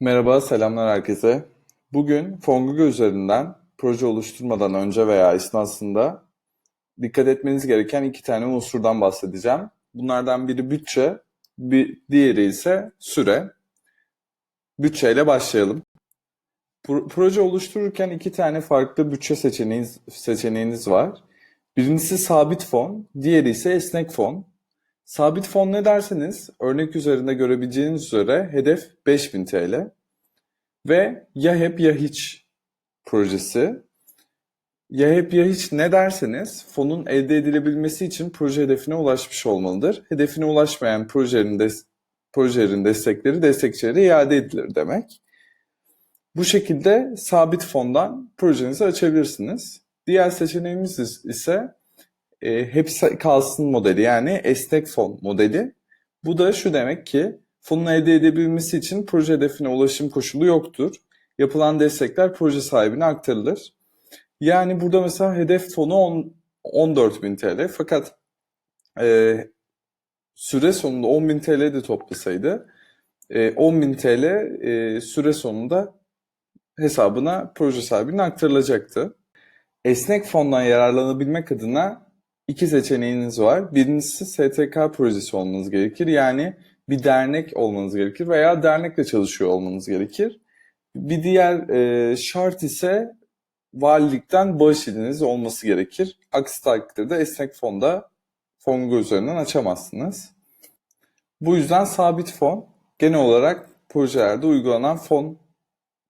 Merhaba, selamlar herkese. Bugün Fongugo üzerinden proje oluşturmadan önce veya esnasında dikkat etmeniz gereken iki tane unsurdan bahsedeceğim. Bunlardan biri bütçe, bir diğeri ise süre. Bütçeyle başlayalım. Pro- Proje oluştururken iki tane farklı bütçe seçeneğiniz, seçeneğiniz var. Birincisi sabit fon, diğeri ise esnek fon. Sabit fon ne derseniz, örnek üzerinde görebileceğiniz üzere hedef 5000 TL. Ve ya hep ya hiç projesi. Ya hep ya hiç ne derseniz fonun elde edilebilmesi için proje hedefine ulaşmış olmalıdır. Hedefine ulaşmayan projelerin, des- projelerin destekleri destekçilere iade edilir demek. Bu şekilde sabit fondan projenizi açabilirsiniz. Diğer seçeneğimiz is- ise e, hepsi kalsın modeli yani esnek fon modeli. Bu da şu demek ki fonun elde edebilmesi için proje hedefine ulaşım koşulu yoktur. Yapılan destekler proje sahibine aktarılır. Yani burada mesela hedef fonu 10, 14.000 TL fakat e, süre sonunda 10.000 TL de toplasaydı e, 10.000 TL e, süre sonunda hesabına proje sahibine aktarılacaktı. Esnek fondan yararlanabilmek adına iki seçeneğiniz var. Birincisi STK projesi olmanız gerekir. Yani bir dernek olmanız gerekir veya dernekle çalışıyor olmanız gerekir. Bir diğer e, şart ise valilikten bağış izniniz olması gerekir. Aksi takdirde esnek fonda Fongo üzerinden açamazsınız. Bu yüzden sabit fon genel olarak projelerde uygulanan fon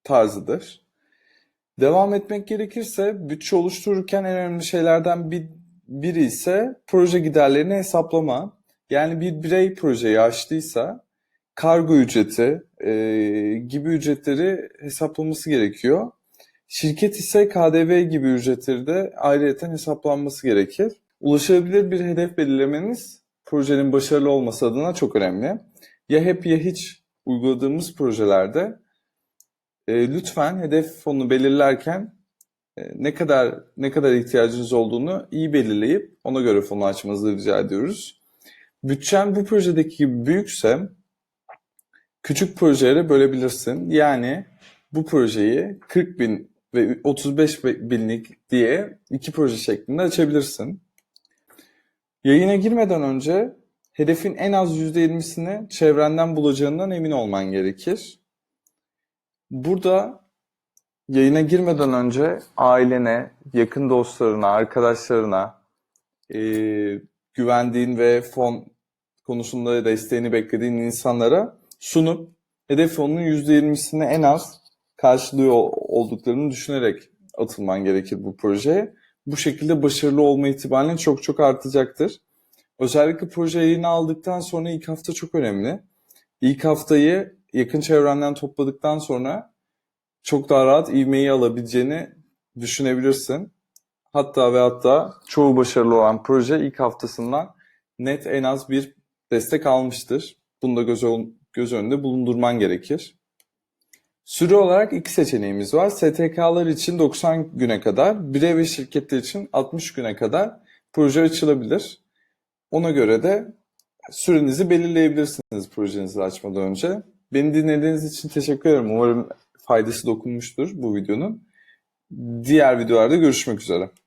tarzıdır. Devam etmek gerekirse bütçe oluştururken en önemli şeylerden bir, biri ise proje giderlerini hesaplama. Yani bir birey projeyi açtıysa kargo ücreti e, gibi ücretleri hesaplaması gerekiyor. Şirket ise KDV gibi ücretleri de ayrıyeten hesaplanması gerekir. Ulaşılabilir bir hedef belirlemeniz projenin başarılı olması adına çok önemli. Ya hep ya hiç uyguladığımız projelerde e, lütfen hedef fonunu belirlerken ne kadar ne kadar ihtiyacınız olduğunu iyi belirleyip ona göre fonu açmanızı rica ediyoruz. Bütçen bu projedeki gibi büyükse küçük projelere bölebilirsin. Yani bu projeyi 40 bin ve 35 binlik diye iki proje şeklinde açabilirsin. Yayına girmeden önce hedefin en az %20'sini çevrenden bulacağından emin olman gerekir. Burada yayına girmeden önce ailene, yakın dostlarına, arkadaşlarına, eee, güvendiğin ve fon konusunda desteğini beklediğin insanlara sunup hedef fonunun %20'sini en az karşılıyor olduklarını düşünerek atılman gerekir bu projeye. Bu şekilde başarılı olma ihtimalin çok çok artacaktır. Özellikle proje yayını aldıktan sonra ilk hafta çok önemli. İlk haftayı yakın çevrenden topladıktan sonra çok daha rahat ivmeyi alabileceğini düşünebilirsin. Hatta ve hatta çoğu başarılı olan proje ilk haftasından net en az bir destek almıştır. Bunu da göz, göz önünde bulundurman gerekir. Süre olarak iki seçeneğimiz var. STK'lar için 90 güne kadar, birey ve şirketler için 60 güne kadar proje açılabilir. Ona göre de sürenizi belirleyebilirsiniz projenizi açmadan önce. Beni dinlediğiniz için teşekkür ederim. Umarım faydası dokunmuştur bu videonun. Diğer videolarda görüşmek üzere.